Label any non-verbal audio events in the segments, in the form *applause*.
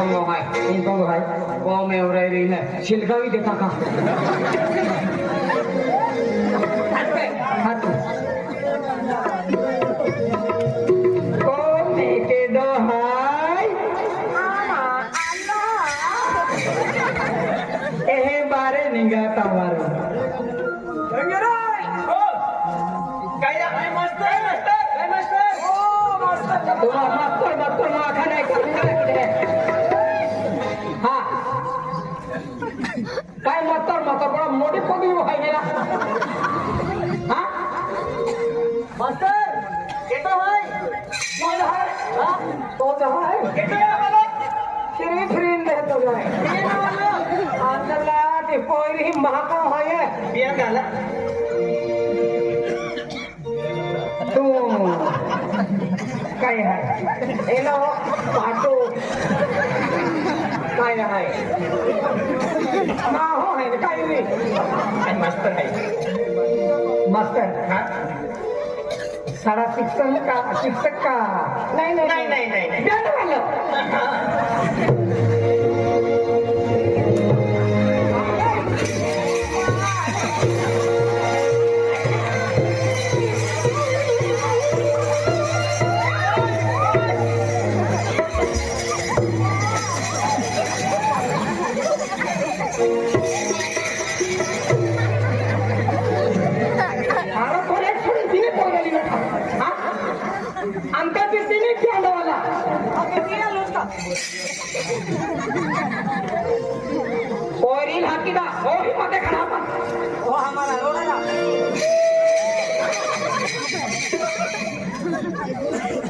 সঙ্গ হয় এই সঙ্গ হয় কমে ওরাই রই না শিলগাঁওই দেখা খা এবারে নিগা তামার মাস্টার মাস্টার মাস্টার भाई श्री श्री ते पोरी तू काय हाय एलो पाटो काय हाय हो हाय काय नाही मस्त आहे मस्त आहे सारा शिक्षण का शिक्षक का नाही नाही नाही नाही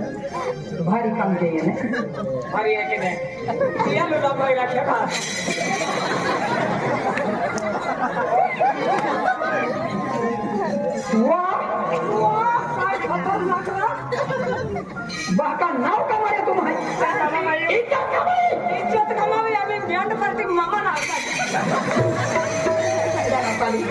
भारी काम के ने भारी है कि नहीं ये लोग आप लोग क्या वाह वाह खतरनाक नाव कमाए इज्जत कमाई इज्जत कमावे Hari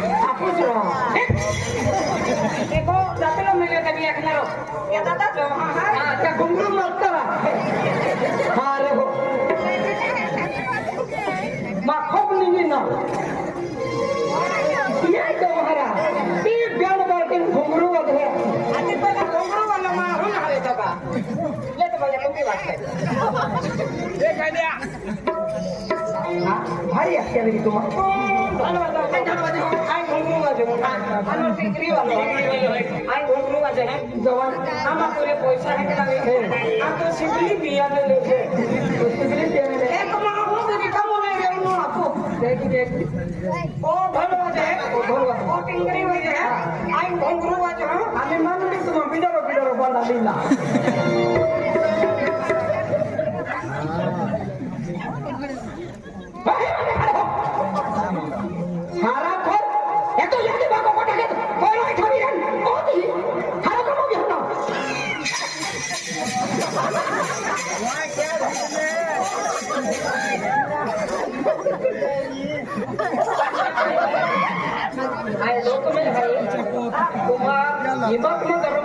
eh. eh, ya, kayak begitu mah. আমার ডিগ্রি আছে আমি ঘুমরু আছে হ্যাঁ জবান আমার করে পয়সা হেঁটে লাগে আর তো সিগলি বিয়াতে লেখে সিগলি বিয়াতে এক মা ও যদি মানুষ তোমার বিদারো বিদারো বন্ধা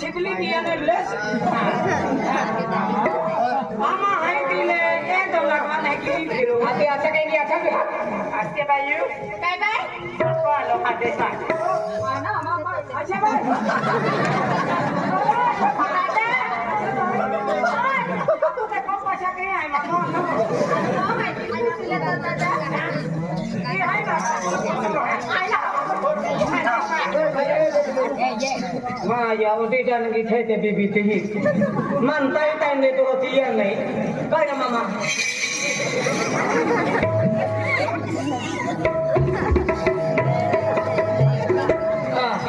சிக்லி தியான லெஸ் மாமா ஐடிலே ஏன் தவளக் வான கிரி கிரோ அத்தி அச கை நீ அச பியா அஸ்தி பை யூ பை பை கோலோ ஹதே சா மானா மாமா அச்சே பை I know. maa jawo ti dan gi te te bibi te hi man tai tai ne to ti yan nei kai na mama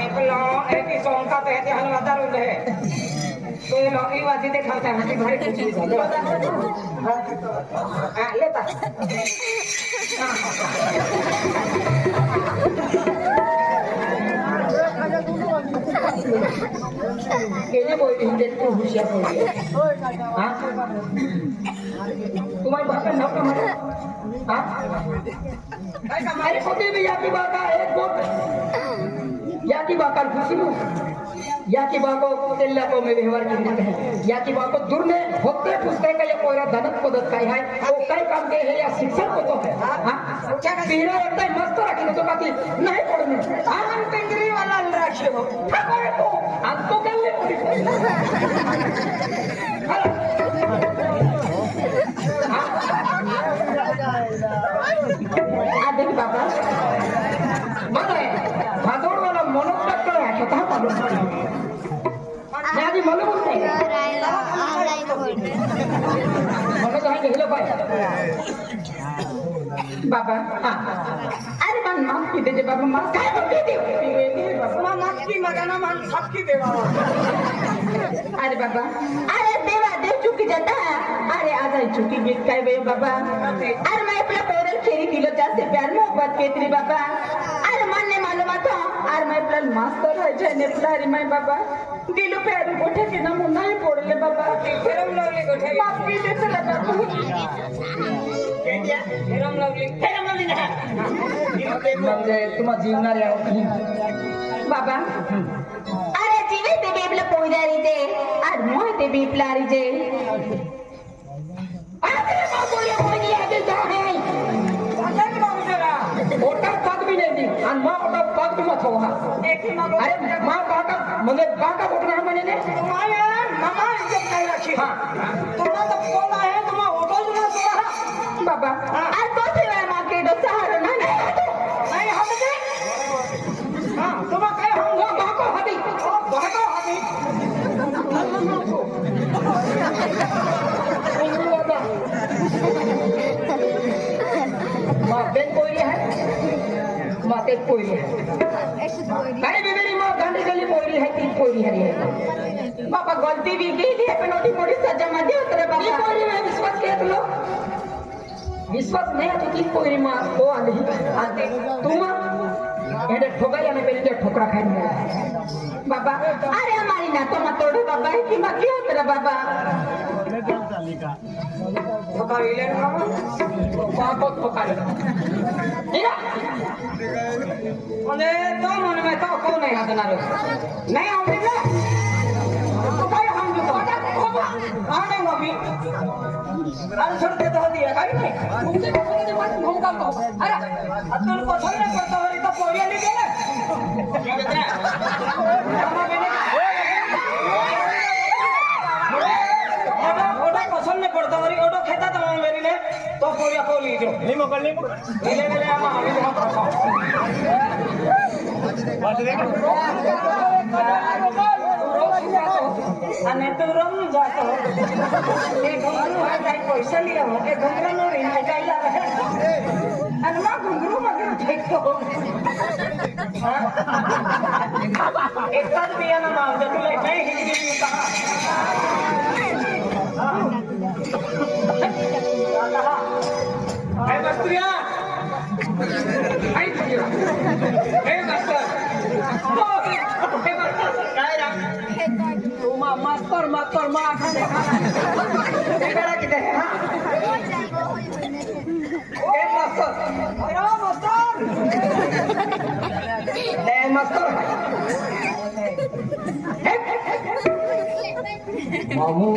एक लो एक ही सोम का पहले हलवाता रुद है तो ये नौकरी वाजी ते खाता है हाथी भारी कुछ नहीं लेता কেনে বই দিন একটু হুঁশিয়ার করবে হ্যাঁ? তোমার বাপের নাম হ্যাঁ? হ্যাঁ? আরে কোথায় भी आपकी बात है याकिबा का खुशी याकिबा को तेल्या को में व्यवहार किंमत है याकिबा बाको दूर में होते पुस्तक का ये कोरा धनक पदत काय है वो काय काम के है या शिक्षक को तो है हां पीड़ा लगता है मस्त रखने तो बाकी नहीं पढ़ने आनंद कंगरी वाला राशि हो ठाकुर को आपको कल ले *laughs* मला काय घ्यायला पाहिजे बाबा अरे पण माफ की त्याचे बाबा मला काय म्हणते देव माफ की मगाना मला माफ की देवा अरे बाबा अरे देवा देव चुकी जाता अरे आज आई चुकी गीत काय वे बाबा अरे मैं अपना पैरल फेरी किलो जास्त प्यार मोहब्बत केतरी बाबा अरे मन ने मालूम आता अरे मैं अपना मास्टर है जय ने प्यारी मैं बाबा गेलो पैर गोठे के ना मुन्ना ही पड़ले बाबा फेरम लागले गोठे बापी दे चला का केडिया फेरम लागले फेरम लागले ना म्हणजे तुम्हा जीवणार आहे बाबा अरे जीवे ते बेबल पोयदारी दे আর মতে বিপ্লারি যে আরে বাবু রে বলি আগে যা হে ওটা থাকবি না আর মা कुटुंबात भाऊ हा अरे मा बाका म्हणजे बाका कुठून हा म्हणे तुम्हाला फोन आहे तुम्हाला बाबा माते के है तो अरे भी मेरी माँ गांधी गली कोयरी है तीन कोयरी हरी है बाबा गलती भी की थी पेनोटी मोटी सजा मार दिया तेरे बाबा कोयरी में विश्वास किया तुम लोग विश्वास नहीं है तो तीन कोयरी माँ दो आंधी आंधी तुम ये डर ठोका या मैं पहले ठोकरा खाई में बाबा अरे हमारी ना तो मत तोड़ो बाबा की मत क्यों तेरा बाबा మల్లిక ఒక వీలేను పాప పొకాలి ఇక ಒಂದೇ ತೋ ನನ್ನ ಮೇ ತೋ ಕೋ ನೈ ಅದನಾರು ನೈ ಆಮಿನ ಕೊಪಾಯ ಹಾಂಗು ತೋ ಕೊಪಾ ಆನೆ ಒಬಿ ಅರ ಸುರ್ತೆ ತೋ ದಿಯ ಕೈ ನೈ ಮುಂದೆ ಕೊನೆ ಮನ್ ಭೌಂಕಾ ಕೋ ಅರ ಅತ್ತನ ಕೋ ಥೋರೆ ಕೋ ತೋರೆ ತೋ ಪೋರಿಯ ಲಿಗೆ અને તું રમ જાતો એ ઘૂંઘરું હોય તારી પૈસા લઈ આવો એ ઘૂંઘરું નો રીને ચાલી આવે અને માં ઘૂંઘરું મગર ફેંકતો એક જ બિયાનો માં આવતો તું स्त्रिया हे काय तू मा मास्तर मास्तर मा करा किती हे मास्तर मास्तर नाही मास्तर मामू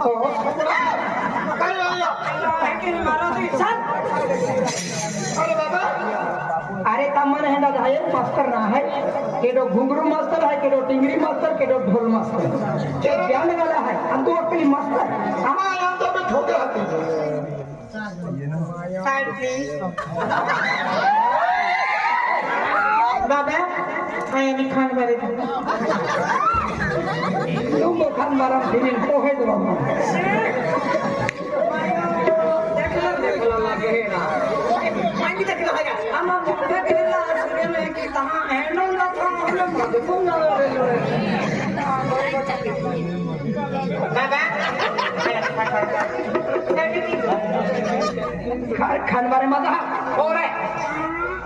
अरे बाबा अरे तमन है दादा है मास्टर ना है केडो घुंगरू मास्टर है केडो टिंगरी मास्टर केडो ढोल मास्टर के ज्ञान वाला है हम तो अपनी मास्टर हमारे यहाँ तो मैं ठोके आते साइड प्लीज बाबा সায়ানি খান বাড়ি লুঙ্গো খান বারাম ফিরিন পোহে দেব খানবারে মাথা ওরে